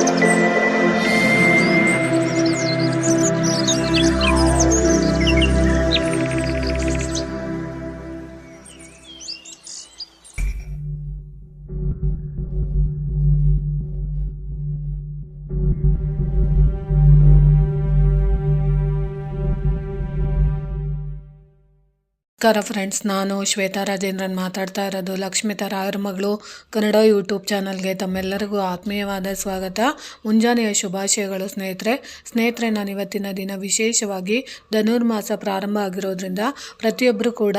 Thank you. ನಮಸ್ಕಾರ friends, ನಾನು ಶ್ವೇತಾ ರಾಜೇಂದ್ರನ್ ಮಾತಾಡ್ತಾ ಇರೋದು ಲಕ್ಷ್ಮಿತಾ ರಾಯರ ಮಗಳು ಕನ್ನಡ ಯೂಟ್ಯೂಬ್ ಚಾನಲ್ಗೆ ತಮ್ಮೆಲ್ಲರಿಗೂ ಆತ್ಮೀಯವಾದ ಸ್ವಾಗತ. ಮುಂಜಾನೆಯ ಶುಭಾಶಯಗಳು ಸ್ನೇಹಿತರೆ. ಸ್ನೇಹಿತರೆ, ನಾನು ಇವತ್ತಿನ ದಿನ ವಿಶೇಷವಾಗಿ ಧನುರ್ಮಾಸ ಪ್ರಾರಂಭ ಆಗಿರೋದ್ರಿಂದ ಪ್ರತಿಯೊಬ್ಬರು ಕೂಡ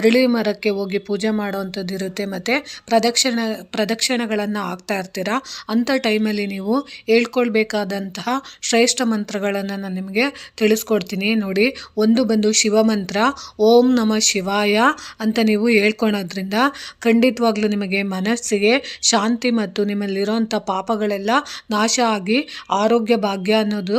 ಅರಳಿ ಮರಕ್ಕೆ ಹೋಗಿ ಪೂಜೆ ಮಾಡೋವಂಥದ್ದು ಇರುತ್ತೆ ಮತ್ತು ಪ್ರದಕ್ಷಿಣ, ಪ್ರದಕ್ಷಿಣೆಗಳನ್ನು ಹಾಕ್ತಾ ಇರ್ತೀರಾ? ಅಂಥ ಟೈಮಲ್ಲಿ ನೀವು ಹೇಳ್ಕೊಳ್ಬೇಕಾದಂತಹ ಶ್ರೇಷ್ಠ ಮಂತ್ರಗಳನ್ನು ನಾನು ನಿಮಗೆ ತಿಳಿಸ್ಕೊಡ್ತೀನಿ. ನೋಡಿ, ಒಂದು ಬಂದು ಶಿವಮಂತ್ರ ಓಂ ನಮ ಶಿವಾಯ ಅಂತ ನೀವು ಹೇಳ್ಕೊಳೋದ್ರಿಂದ ಖಂಡಿತವಾಗ್ಲೂ ನಿಮಗೆ ಮನಸ್ಸಿಗೆ ಶಾಂತಿ ಮತ್ತು ನಿಮ್ಮಲ್ಲಿರೋಂಥ ಪಾಪಗಳೆಲ್ಲ ನಾಶ ಆಗಿ ಆರೋಗ್ಯ ಭಾಗ್ಯ ಅನ್ನೋದು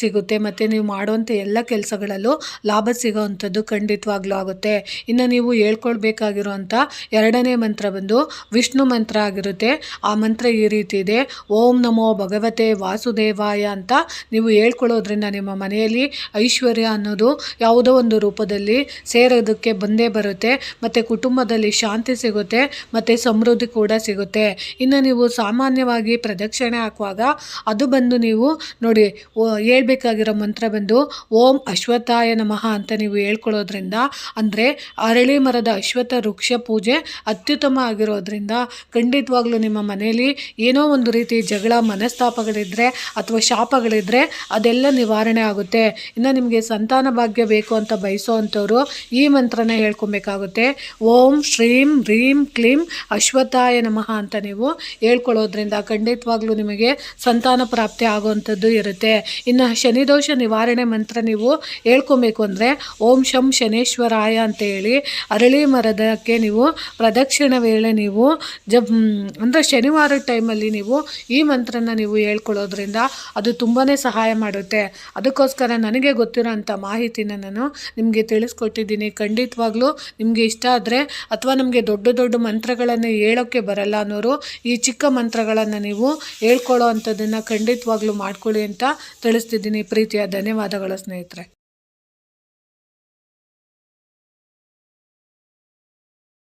ಸಿಗುತ್ತೆ. ಮತ್ತು ನೀವು ಮಾಡುವಂಥ ಎಲ್ಲ ಕೆಲಸಗಳಲ್ಲೂ ಲಾಭ ಸಿಗೋವಂಥದ್ದು ಖಂಡಿತವಾಗ್ಲೂ ಆಗುತ್ತೆ. ಇನ್ನು ನೀವು ಹೇಳ್ಕೊಳ್ಬೇಕಾಗಿರುವಂಥ ಎರಡನೇ ಮಂತ್ರ ಬಂದು ವಿಷ್ಣು ಮಂತ್ರ ಆಗಿರುತ್ತೆ. ಆ ಮಂತ್ರ ಈ ರೀತಿ ಇದೆ. ಓಂ ನಮೋ ಭಗವತೆ ವಾಸುದೇವಾಯ ಅಂತ ನೀವು ಹೇಳ್ಕೊಳ್ಳೋದ್ರಿಂದ ನಿಮ್ಮ ಮನೆಯಲ್ಲಿ ಐಶ್ವರ್ಯ ಅನ್ನೋದು ಯಾವುದೋ ಒಂದು ರೂಪದಲ್ಲಿ ಸೇರೋದಕ್ಕೆ ಬಂದೇ ಬರುತ್ತೆ, ಮತ್ತು ಕುಟುಂಬದಲ್ಲಿ ಶಾಂತಿ ಸಿಗುತ್ತೆ, ಮತ್ತು ಸಮೃದ್ಧಿ ಕೂಡ ಸಿಗುತ್ತೆ. ಇನ್ನು ನೀವು ಸಾಮಾನ್ಯವಾಗಿ ಪ್ರದಕ್ಷಿಣೆ ಹಾಕುವಾಗ ಅದು ಬಂದು ನೀವು ನೋಡಿ ಹೇಳ್ಬೇಕಾಗಿರೋ ಮಂತ್ರ ಬಂದು, ಓಂ ಅಶ್ವತ್ಥಾಯ ನಮಃ ಅಂತ ನೀವು ಹೇಳ್ಕೊಳ್ಳೋದ್ರಿಂದ, ಅಂದರೆ ಅರಳಿ ಮರದ ಅಶ್ವತ್ಥ ವೃಕ್ಷ ಪೂಜೆ ಅತ್ಯುತ್ತಮ ಆಗಿರೋದ್ರಿಂದ ಖಂಡಿತವಾಗ್ಲೂ ನಿಮ್ಮ ಮನೆಯಲ್ಲಿ ಏನೋ ಒಂದು ರೀತಿ ಜಗಳ ಮನಸ್ತಾಪಗಳಿದ್ದರೆ ಅಥವಾ ಶಾಪಗಳಿದ್ದರೆ ಅದೆಲ್ಲ ನಿವಾರಣೆ ಆಗುತ್ತೆ. ಇನ್ನು ನಿಮಗೆ ಸಂತಾನ ಭಾಗ್ಯ ಬೇಕು ಅಂತ ಬಯಸೋ ಅಂಥವ್ರು ಈ ಮಂತ್ರನ ಹೇಳ್ಕೊಬೇಕಾಗುತ್ತೆ. ಓಂ, ಶ್ರೀಂ ಹ್ರೀಂ ಕ್ಲೀಂ, ಅಶ್ವತ್ಥಾಯ ನಮಃ ಅಂತ ನೀವು ಹೇಳ್ಕೊಳ್ಳೋದ್ರಿಂದ ಖಂಡಿತವಾಗ್ಲೂ ನಿಮಗೆ ಸಂತಾನ ಪ್ರಾಪ್ತಿ ಆಗುವಂಥದ್ದು ಇರುತ್ತೆ. ಇನ್ನು ಶನಿದೋಷ ನಿವಾರಣೆ ಮಂತ್ರ ನೀವು ಹೇಳ್ಕೊಬೇಕು ಅಂದರೆ ಓಂ ಶಂ ಶನೇಶ್ವರಾಯ ಅಂತ ಹೇಳಿ ಅರಳಿ ಮರದಕ್ಕೆ ನೀವು ಪ್ರದಕ್ಷಿಣೆ ವೇಳೆ ನೀವು ಜಬ್ ಅಂದರೆ ಶನಿವಾರ ಟೈಮಲ್ಲಿ ನೀವು ಈ ಮಂತ್ರನ ನೀವು ಹೇಳ್ಕೊಳ್ಳೋದ್ರಿಂದ ಅದು ತುಂಬಾ ಸಹಾಯ ಮಾಡುತ್ತೆ. ಅದಕ್ಕೋಸ್ಕರ ನನಗೆ ಗೊತ್ತಿರೋ ಅಂಥ ಮಾಹಿತಿನ ನಾನು ನಿಮಗೆ ತಿಳಿಸ್ಕೊಟ್ಟಿದ್ದೀನಿ. ಖಂಡಿತವಾಗ್ಲೂ ನಿಮಗೆ ಇಷ್ಟ ಆದರೆ ಅಥವಾ ನಮಗೆ ದೊಡ್ಡ ದೊಡ್ಡ ಮಂತ್ರಗಳನ್ನು ಹೇಳೋಕ್ಕೆ ಬರಲ್ಲ ಅನ್ನೋರು ಈ ಚಿಕ್ಕ ಮಂತ್ರಗಳನ್ನು ನೀವು ಹೇಳ್ಕೊಳ್ಳೋ ಅಂಥದ್ದನ್ನು ಖಂಡಿತವಾಗ್ಲೂ ಮಾಡ್ಕೊಳ್ಳಿ ಅಂತ ತಿಳಿಸ್ತಿದ್ದೀನಿ. ಪ್ರೀತಿಯ ಧನ್ಯವಾದಗಳು ಸ್ನೇಹಿತರೆ.